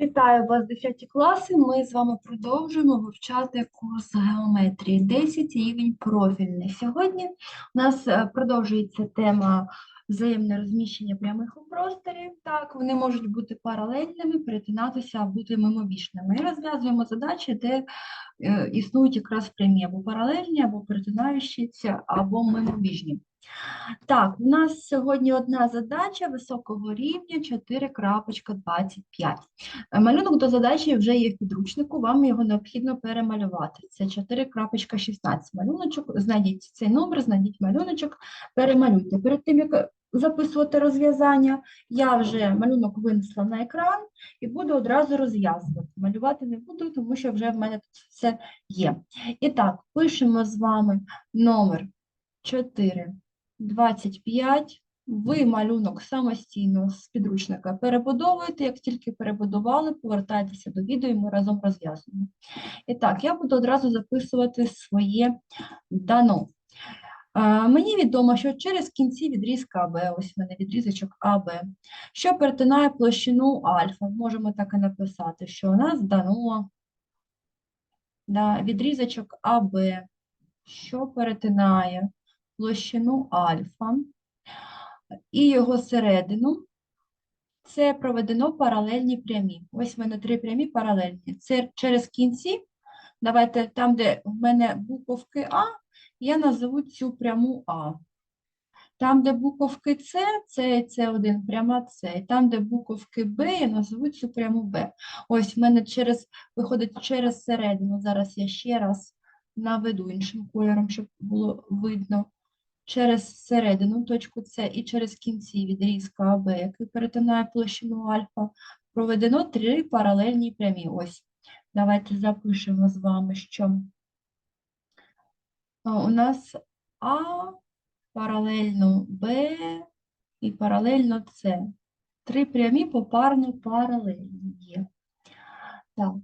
Вітаю вас, 10 класи. Ми з вами продовжуємо вивчати курс геометрії 10 рівень профільний. Сьогодні у нас е, продовжується тема взаємне розміщення прямих у просторі. Так, вони можуть бути паралельними, перетинатися, бути мимобічними. І розв'язуємо задачі, де е, існують якраз прямі або паралельні, або перетинаючіся, або мимобічні. Так, у нас сьогодні одна задача високого рівня 4.25. Е, Малюнок до задачі вже є в підручнику, вам його необхідно перемалювати. Це 4.16 малюночок. Знайдіть цей номер, знайдіть малюночок, перемалюйте. Перед тим, як записувати розв'язання, я вже малюнок винесла на екран і буду одразу розв'язувати. Малювати не буду, тому що вже в мене тут все є. І так, пишемо з вами номер 4. 25. Ви малюнок самостійно з підручника перебудовуєте. Як тільки перебудували, повертайтеся до відео і ми разом розв'язуємо. І так, я буду одразу записувати своє дано. Мені відомо, що через кінці відрізка АБ, ось в мене відрізочок АБ, що перетинає площину альфа. Можемо так і написати, що у нас дано да, відрізочок АБ, що перетинає площину альфа і його середину. Це проведено паралельні прямі. Ось в мене три прямі паралельні. Це через кінці, давайте там, де в мене буковки А, я назову цю пряму А. Там, де буковки С, це С1 пряма С. Там, де буковки Б, я назву цю пряму Б. Ось в мене через, виходить через середину. Зараз я ще раз наведу іншим кольором, щоб було видно через середину точку С і через кінці відрізка АБ, який перетинає площину альфа, проведено три паралельні прямі. Ось, давайте запишемо з вами, що у нас А паралельно Б і паралельно С. Три прямі попарно паралельні є. Так.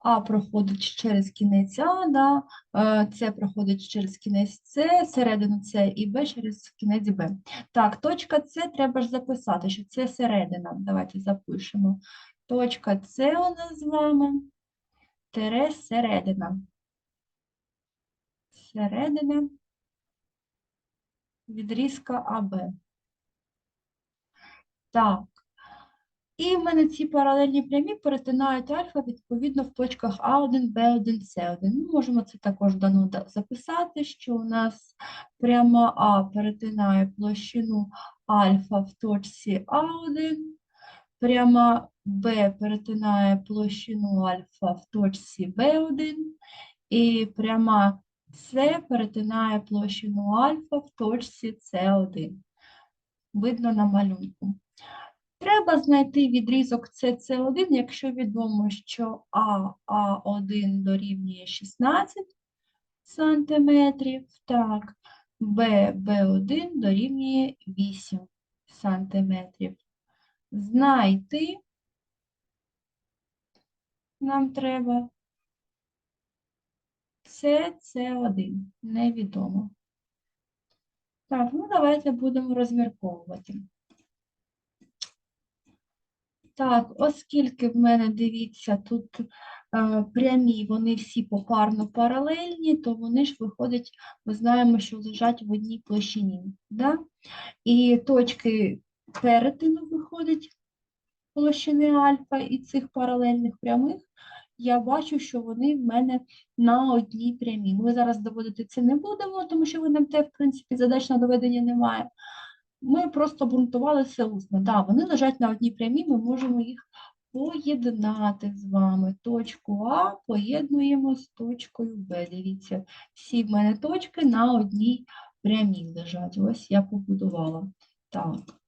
А проходить через кінець А, да, е, С проходить через кінець С, середину С і Б через кінець Б. Так, точка С треба ж записати, що це середина. Давайте запишемо. Точка С у нас з вами, тире середина. Середина відрізка АБ. Так. І в мене ці паралельні прямі перетинають альфа відповідно в точках А1, Б1, С1. Ми можемо це також дано записати, що у нас пряма А перетинає площину альфа в точці А1, пряма Б перетинає площину альфа в точці Б1, і пряма С перетинає площину альфа в точці С1. Видно на малюнку. Треба знайти відрізок СС1, якщо відомо, що А, А1 дорівнює 16 сантиметрів, так, Б, Б1 дорівнює 8 сантиметрів. Знайти нам треба СС1, невідомо. Так, ну давайте будемо розмірковувати. Так, оскільки в мене, дивіться, тут е, прямі, вони всі попарно паралельні, то вони ж виходять, ми знаємо, що лежать в одній площині. Да? І точки перетину виходять площини альфа і цих паралельних прямих, я бачу, що вони в мене на одній прямій. Ми зараз доводити це не будемо, тому що в НМТ, в принципі, задач на доведення немає. Ми просто обґрунтували це усно. Так, вони лежать на одній прямій, ми можемо їх поєднати з вами. Точку А поєднуємо з точкою Б. Дивіться, всі в мене точки на одній прямій лежать. Ось я побудувала. Так.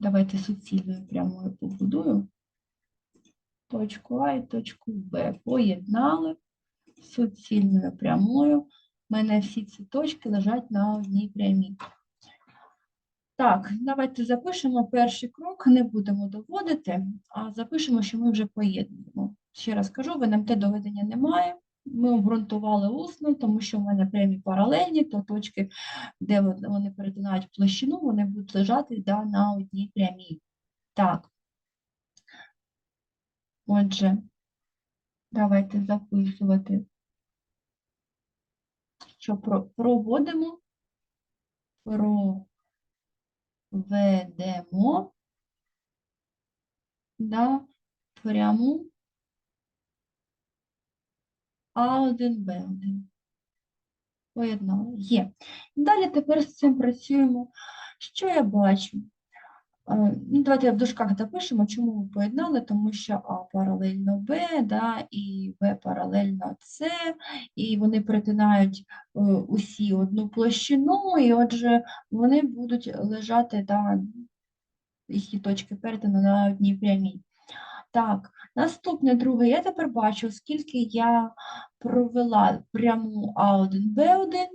Давайте суцільною прямою побудую. Точку А і точку Б. Поєднали суцільною прямою. У мене всі ці точки лежать на одній прямій. Так, давайте запишемо перший крок, не будемо доводити, а запишемо, що ми вже поєднуємо. Ще раз кажу, в НМТ доведення немає, Ми обґрунтували усно, тому що в мене прямі паралельні, то точки, де вони перетинають площину, вони будуть лежати да, на одній прямій. Так. Отже, давайте записувати, що проводимо, проведемо да, пряму А1, Б1. Поєднали. Є. Далі тепер з цим працюємо. Що я бачу? Ну, давайте в дужках допишемо, чому ми поєднали, тому що А паралельно Б, да, і Б паралельно С, і вони перетинають е, усі одну площину, і отже, вони будуть лежати, да, їхні точки перетину на одній прямій. Так, наступне друге, я тепер бачу, скільки я провела пряму А1, Б1,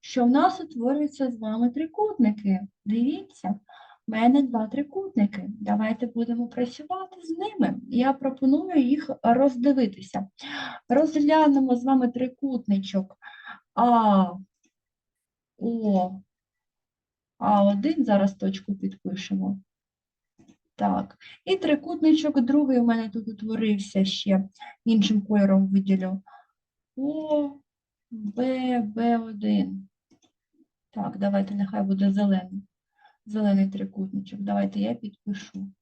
що в нас утворюються з вами трикутники. Дивіться, в мене два трикутники. Давайте будемо працювати з ними. Я пропоную їх роздивитися. Розглянемо з вами трикутничок А, О, А1, зараз точку підпишемо. Так, і трикутничок другий у мене тут утворився ще іншим кольором виділю. О, Б, Б1. Так, давайте нехай буде зелений. Зелений трикутничок. Давайте я підпишу.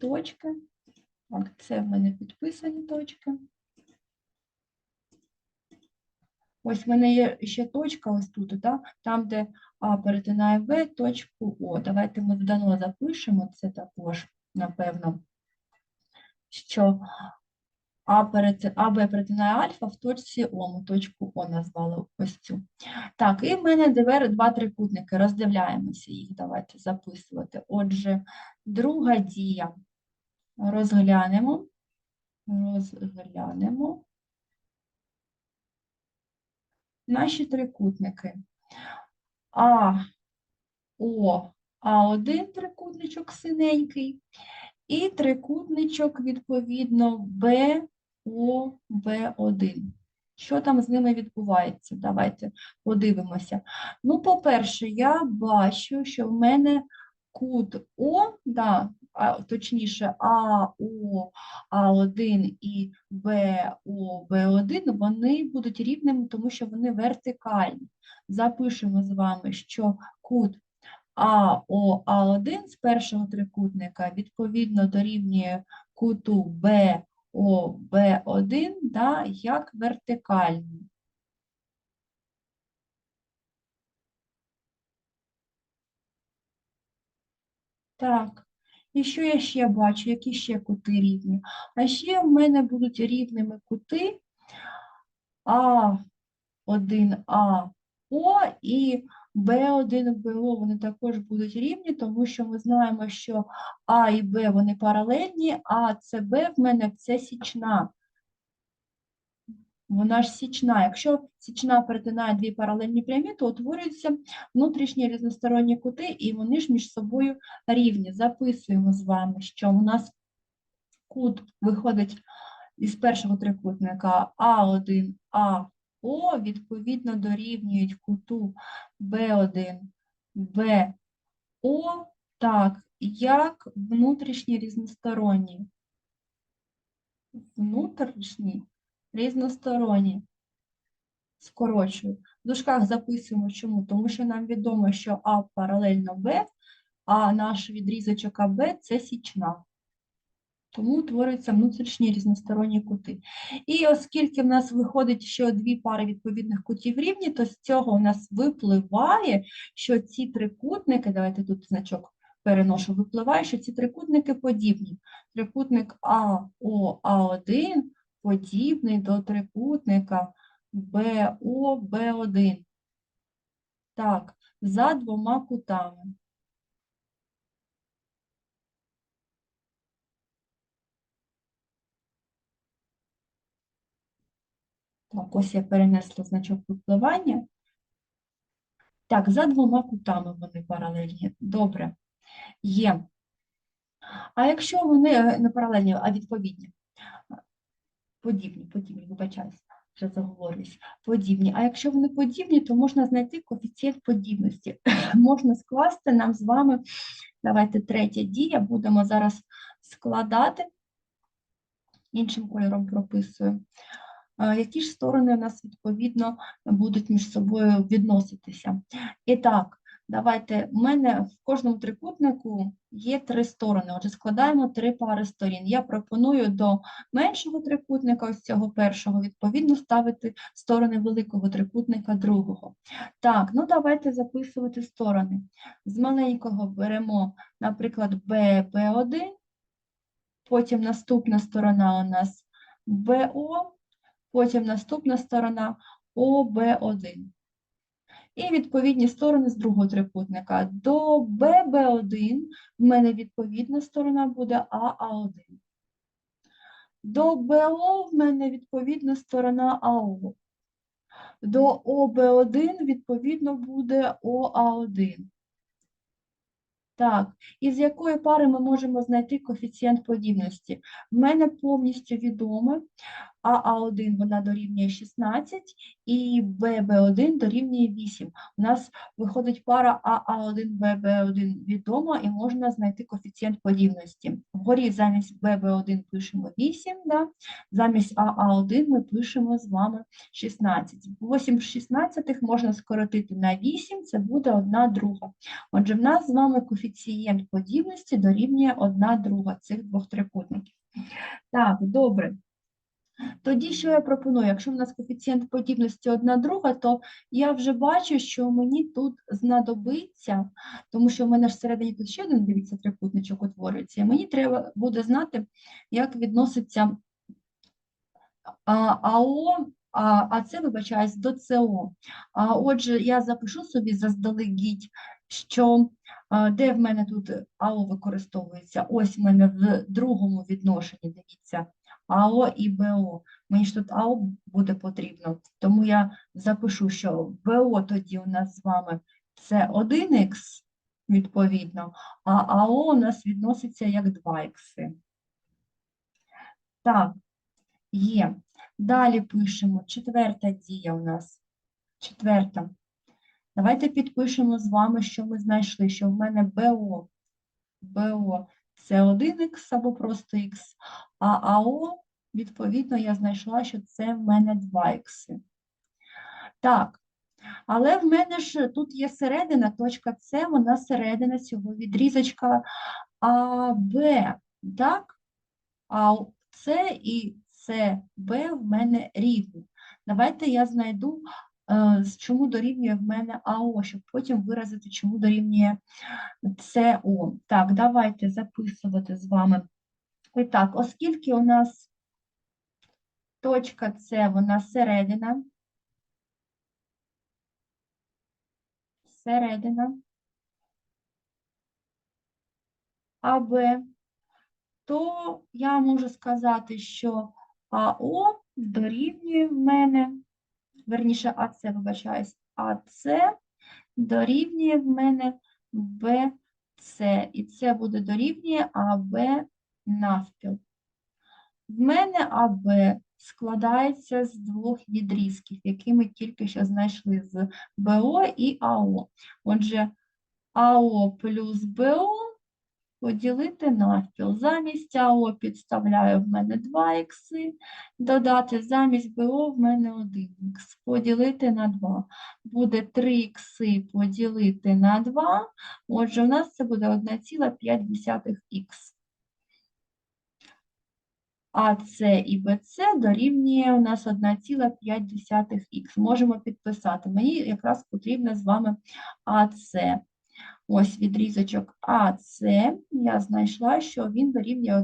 Точки. Так, це в мене підписані точки. Ось в мене є ще точка ось тут, да? там, де А перетинає Б, точку О. Давайте ми вдано запишемо це також, напевно, що А, перети... АБ перетинає альфа в точці О, ми точку О назвали ось цю. Так, і в мене тепер два трикутники, роздивляємося їх, давайте записувати. Отже, друга дія. Розглянемо, розглянемо наші трикутники. А, О, А1 трикутничок синенький, і трикутничок, відповідно, Б, О, Б1. Що там з ними відбувається? Давайте подивимося. Ну, по-перше, я бачу, що в мене кут О, да, а, точніше, АО, А1 і БО, Б1, вони будуть рівними, тому що вони вертикальні. Запишемо з вами, що кут АО, А1 з першого трикутника відповідно дорівнює куту БО, Б1, да, як вертикальний. Так, і що я ще бачу? Які ще кути рівні? А ще в мене будуть рівними кути А1АО і Б1, БО, вони також будуть рівні, тому що ми знаємо, що А і Б вони паралельні, а СБ в мене це січна. Вона ж січна. Якщо січна перетинає дві паралельні прямі, то утворюються внутрішні різносторонні кути, і вони ж між собою рівні. Записуємо з вами, що у нас кут виходить із першого трикутника А1, АО, відповідно дорівнюють куту Б1, БО, так, як внутрішні різносторонні. Внутрішні різносторонні. Скорочую. В дужках записуємо чому? Тому що нам відомо, що А паралельно Б, а наш відрізочок АБ – це січна. Тому утворюються внутрішні різносторонні кути. І оскільки в нас виходить ще дві пари відповідних кутів рівні, то з цього у нас випливає, що ці трикутники, давайте тут значок переношу, випливає, що ці трикутники подібні. Трикутник АО, А1 подібний до трикутника БО, Б1. Так, за двома кутами. Так, ось я перенесла значок випливання. Так, за двома кутами вони паралельні. Добре. Є. А якщо вони е, не паралельні, а відповідні? подібні, подібні, вибачаюсь, вже заговорюсь, подібні. А якщо вони подібні, то можна знайти коефіцієнт подібності. Можна скласти нам з вами, давайте третя дія, будемо зараз складати, іншим кольором прописую. Які ж сторони у нас відповідно будуть між собою відноситися? І так, давайте, у мене в кожному трикутнику є три сторони, отже, складаємо три пари сторін. Я пропоную до меншого трикутника, ось цього першого, відповідно ставити сторони великого трикутника другого. Так, ну давайте записувати сторони. З маленького беремо, наприклад, ББ1, потім наступна сторона у нас БО, потім наступна сторона ОБ1. І відповідні сторони з другого трикутника. До ББ1 в мене відповідна сторона буде АА1. До БО в мене відповідна сторона АО. До ОБ1 відповідно буде ОА1. Так, і з якої пари ми можемо знайти коефіцієнт подібності? В мене повністю відоме АА1 вона дорівнює 16 і ББ1 дорівнює 8. У нас виходить пара АА1, ББ1 відома і можна знайти коефіцієнт подібності. Вгорі замість ББ1 пишемо 8, да? замість АА1 ми пишемо з вами 16. 8 16 можна скоротити на 8, це буде 1 друга. Отже, в нас з вами коефіцієнт подібності дорівнює 1 друга цих двох трикутників. Так, добре. Тоді що я пропоную? Якщо в нас коефіцієнт подібності 1 друга, то я вже бачу, що мені тут знадобиться, тому що в мене ж всередині тут ще один, дивіться, трикутничок утворюється, і мені треба буде знати, як відноситься АО, а, це, вибачаюсь, до СО. А, отже, я запишу собі заздалегідь, що де в мене тут АО використовується? Ось в мене в другому відношенні, дивіться, АО і БО. Мені ж тут АО буде потрібно, тому я запишу, що БО тоді у нас з вами це 1х, відповідно, а АО у нас відноситься як 2х. Так, є. Далі пишемо четверта дія у нас. Четверта. Давайте підпишемо з вами, що ми знайшли, що в мене БО. БО це 1х або просто х, а АО, відповідно, я знайшла, що це в мене 2х. Так, але в мене ж тут є середина, точка С, вона середина цього відрізочка АБ, так? А С і СБ в мене рівні. Давайте я знайду, е, чому дорівнює в мене АО, щоб потім виразити, чому дорівнює СО. Так, давайте записувати з вами. І так, оскільки у нас точка С, вона середина, середина. АБ, то я можу сказати, що АО дорівнює в мене, верніше АЦ, вибачаюсь, АЦ дорівнює в мене БЦ, і це буде дорівнює АБ навпіл. В мене АБ складається з двох відрізків, які ми тільки що знайшли з БО і АО. Отже, АО плюс БО поділити навпіл. Замість АО підставляю в мене 2х, додати замість БО в мене 1х, поділити на 2. Буде 3х поділити на 2, отже, у нас це буде 1,5х. АС і БЦ дорівнює у нас 1,5х. Можемо підписати. Мені якраз потрібно з вами АС. Ось відрізочок АС, я знайшла, що він дорівнює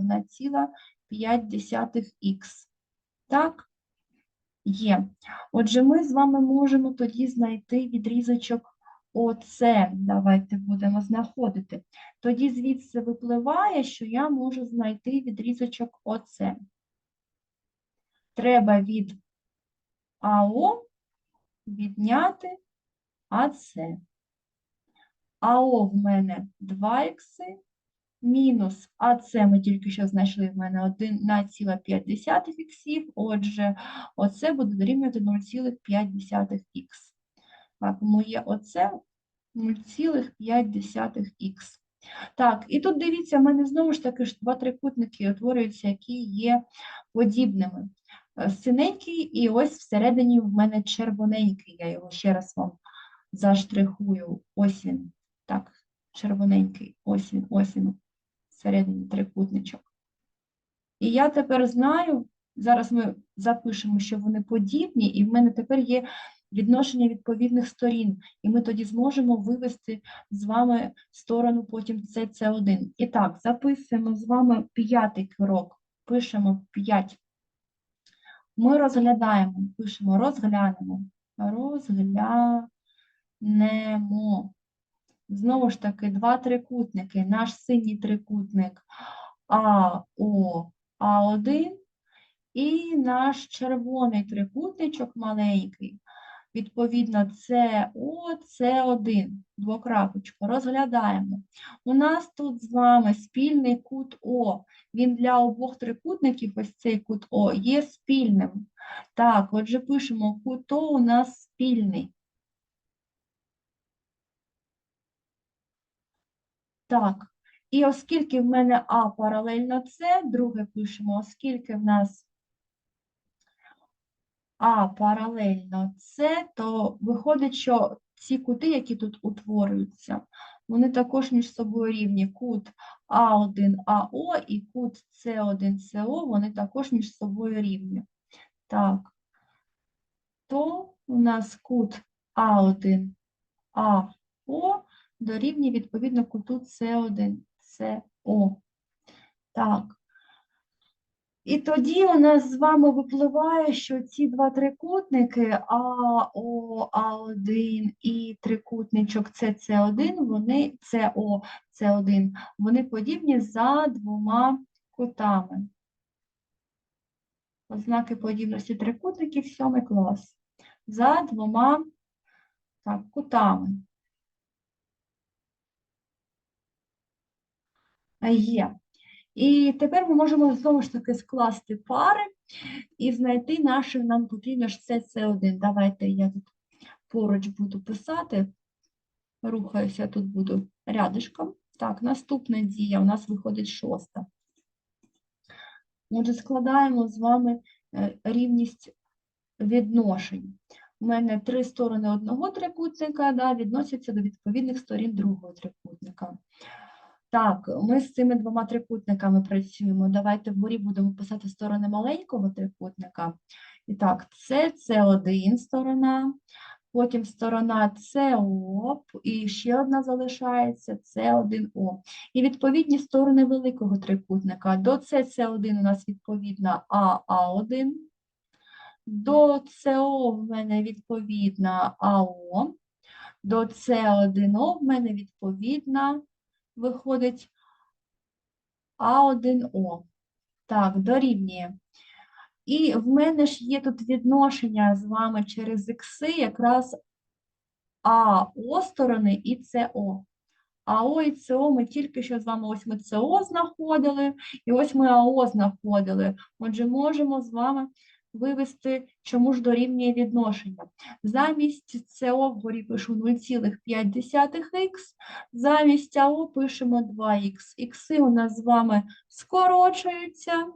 1,5х. Так, є. Отже, ми з вами можемо тоді знайти відрізочок ОС. Давайте будемо знаходити. Тоді звідси випливає, що я можу знайти відрізочок ОС. Треба від АО відняти АС. АО в мене 2х, мінус АС ми тільки що знайшли в мене 1,5 іксів, отже, оце буде дорівнювати 0,5х. Моє оце 0,5х. Так, і тут дивіться, в мене знову ж таки ж два трикутники утворюються, які є подібними. Е, Синенький і ось всередині в мене червоненький. Я його ще раз вам заштрихую. Ось він. Так, червоненький. Ось він, ось він. Всередині трикутничок. І я тепер знаю, зараз ми запишемо, що вони подібні, і в мене тепер є відношення відповідних сторін, і ми тоді зможемо вивести з вами сторону потім CC1. І так, записуємо з вами п'ятий крок, пишемо 5. Ми розглядаємо, пишемо розглянемо, розглянемо. Знову ж таки, два трикутники. Наш синій трикутник АО, А1 і наш червоний трикутничок маленький. Відповідно, СО, С1, двокрапочку, розглядаємо. У нас тут з вами спільний кут О. Він для обох трикутників, ось цей кут О, є спільним. Так, отже, пишемо, кут О у нас спільний. Так, і оскільки в мене А паралельно С, друге пишемо, оскільки в нас А паралельно С, то виходить, що ці кути, які тут утворюються, вони також між собою рівні. Кут А1АО і кут С1СО, вони також між собою рівні. Так, то у нас кут А1АО дорівнює відповідно куту С1, СО. Так. І тоді у нас з вами випливає, що ці два трикутники АО, А1 і трикутничок СС1, вони СО, С1, вони подібні за двома кутами. Ознаки подібності трикутників, сьомий клас. За двома так, кутами. Є. І тепер ми можемо знову ж таки скласти пари і знайти наше, нам потрібно ж це С1. Давайте я тут поруч буду писати, рухаюся, тут буду рядишком. Так, наступна дія у нас виходить шоста. Отже, складаємо з вами е, рівність відношень. У мене три сторони одного трикутника да, відносяться до відповідних сторін другого трикутника. Так, ми з цими двома трикутниками працюємо. Давайте вгорі будемо писати сторони маленького трикутника. І так, це С1 сторона, потім сторона СО, і ще одна залишається С1О. І відповідні сторони великого трикутника. До СС1 у нас відповідна АА1, до СО в мене відповідна АО, до С1О в мене відповідна виходить А1О. Так, дорівнює. І в мене ж є тут відношення з вами через ікси якраз АО сторони і СО. АО і СО ми тільки що з вами ось ми СО знаходили, і ось ми АО знаходили. Отже, можемо з вами вивести, чому ж дорівнює відношення. Замість СО вгорі пишу 0,5х, замість АО пишемо 2х. Ікси у нас з вами скорочуються,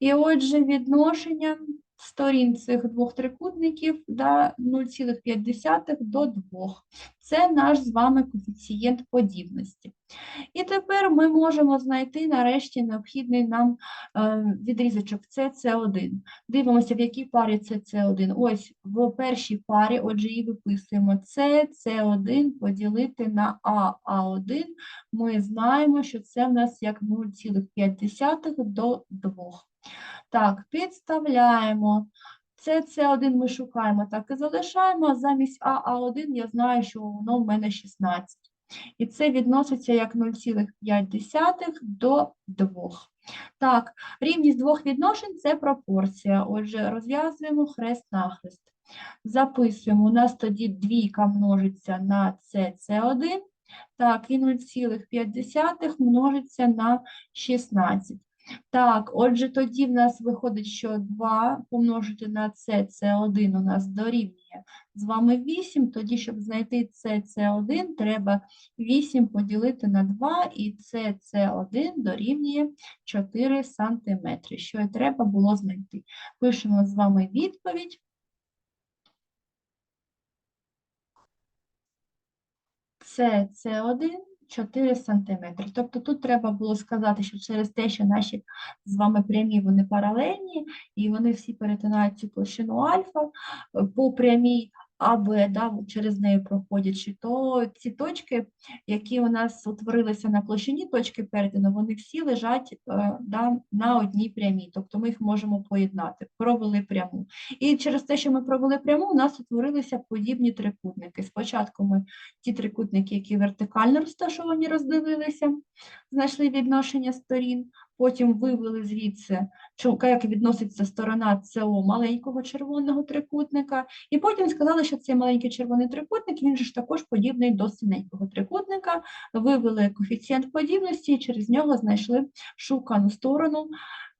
і отже відношення сторін цих двох трикутників да, 0,5 до 2. Це наш з вами коефіцієнт подібності. І тепер ми можемо знайти нарешті необхідний нам е, відрізочок CC1. Дивимося, в якій парі CC1. Ось в першій парі, отже, її виписуємо CC1 поділити на AA1. Ми знаємо, що це в нас як 0,5 до 2. Так, підставляємо. Це С1 ми шукаємо, так і залишаємо, замість АА1 я знаю, що воно в мене 16. І це відноситься як 0,5 до 2. Так, рівність двох відношень – це пропорція. Отже, розв'язуємо хрест-нахрест. Записуємо, у нас тоді двійка множиться на СС1, Так, і 0,5 множиться на 16. Так, отже, тоді в нас виходить, що 2 помножити на це, це 1 у нас дорівнює з вами 8, тоді, щоб знайти це, це 1, треба 8 поділити на 2, і це, це 1 дорівнює 4 сантиметри, що і треба було знайти. Пишемо з вами відповідь. Це, це 1, 4 сантиметри. Тобто тут треба було сказати, що через те, що наші з вами прямі, вони паралельні, і вони всі перетинають цю площину альфа е, по прямій АБ, да, через неї проходячи, то ці точки, які у нас утворилися на площині точки перетину, вони всі лежать е, да, на одній прямій, тобто ми їх можемо поєднати, провели пряму. І через те, що ми провели пряму, у нас утворилися подібні трикутники. Спочатку ми ті трикутники, які вертикально розташовані, роздивилися, знайшли відношення сторін, потім вивели звідси, як відноситься сторона СО маленького червоного трикутника, і потім сказали, що цей маленький червоний трикутник, він же ж також подібний до синенького трикутника, вивели коефіцієнт подібності і через нього знайшли шукану сторону.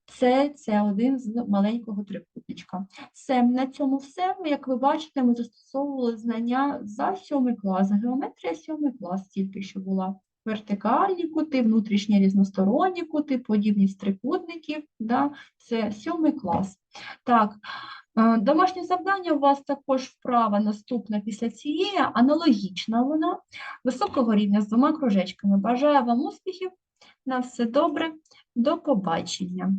Це, це один з маленького трикутничка. Все, на цьому все. Як ви бачите, ми застосовували знання за сьомий клас. Геометрія сьомий клас тільки що була. Вертикальні кути, внутрішні різносторонні кути, подібність трикутників. Да? Це сьомий клас. Так, е, домашнє завдання у вас також вправа наступна після цієї, аналогічна вона, високого рівня з двома кружечками. Бажаю вам успіхів, на все добре, до побачення.